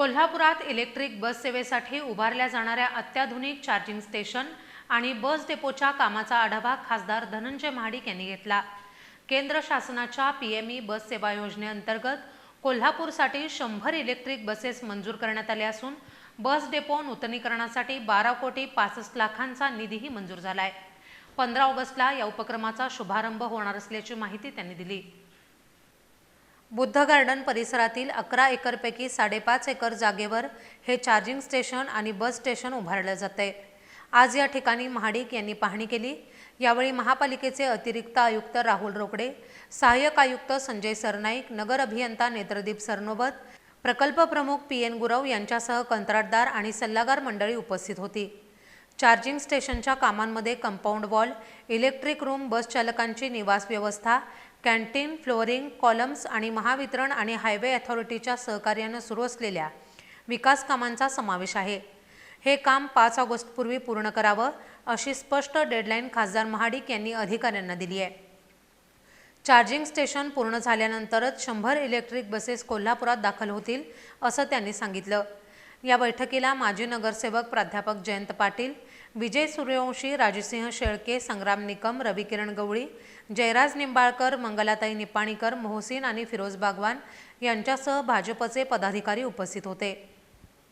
कोल्हापुरात electric bus सेवेसाठी उभारल्या जाणाऱ्या अत्याधुनिक चार्जिंग स्टेशन आणि बस डेपोच्या कामाचा आढावा खासदार धनंजय महाडिक यांनी घेतला. केंद्र शासनाच्या पीएमई बस सेवा योजनेअंतर्गत कोल्हापूरसाठी शंभर इलेक्ट्रिक बसेस मंजूर करण्यात आले असून बस डेपो नूतनीकरणासाठी बारा कोटी पासष्ट लाखांचा निधीही मंजूर झाला आहे पंधरा ऑगस्टला या उपक्रमाचा शुभारंभ होणार असल्याची माहिती त्यांनी दिली. बुद्ध गार्डन परिसरातील अकरा एकरपैकी साडेपाच एकर जागेवर हे चार्जिंग स्टेशन आणि बस स्टेशन उभारलं जाते आज या ठिकाणी महाडिक यांनी पाहणी केली. यावेळी महापालिकेचे अतिरिक्त आयुक्त राहुल रोकडे सहाय्यक आयुक्त संजय सरनाईक नगर अभियंता नेत्रदीप सरनोबत प्रकल्प प्रमुख पी एन गुरव यांच्यासह कंत्राटदार आणि सल्लागार मंडळी उपस्थित होती. चार्जिंग स्टेशनच्या कामांमध्ये compound wall electric room bus चालकांची निवास व्यवस्था कॅन्टीन फ्लोअरिंग कॉलम्स आणि महावितरण आणि हायवे अथॉरिटीच्या सहकार्यानं सुरू असलेल्या विकास कामांचा समावेश आहे. हे काम पाच ऑगस्टपूर्वी पूर्ण करावं अशी स्पष्ट डेडलाईन खासदार महाडिक यांनी अधिकाऱ्यांना दिली आहे. चार्जिंग स्टेशन पूर्ण झाल्यानंतरच शंभर इलेक्ट्रिक बसेस कोल्हापुरात दाखल होतील असं त्यांनी सांगितलं. या बैठकीला माजी नगरसेवक प्राध्यापक जयंत पाटील विजय सूर्यवंशी राजसिंह शेळके संग्राम निकम रविकिरण गवळी जयराज निंबाळकर मंगलाताई निपाणीकर मोहसिन आणि फिरोज बागवान यांच्यासह भाजपचे पदाधिकारी उपस्थित होते.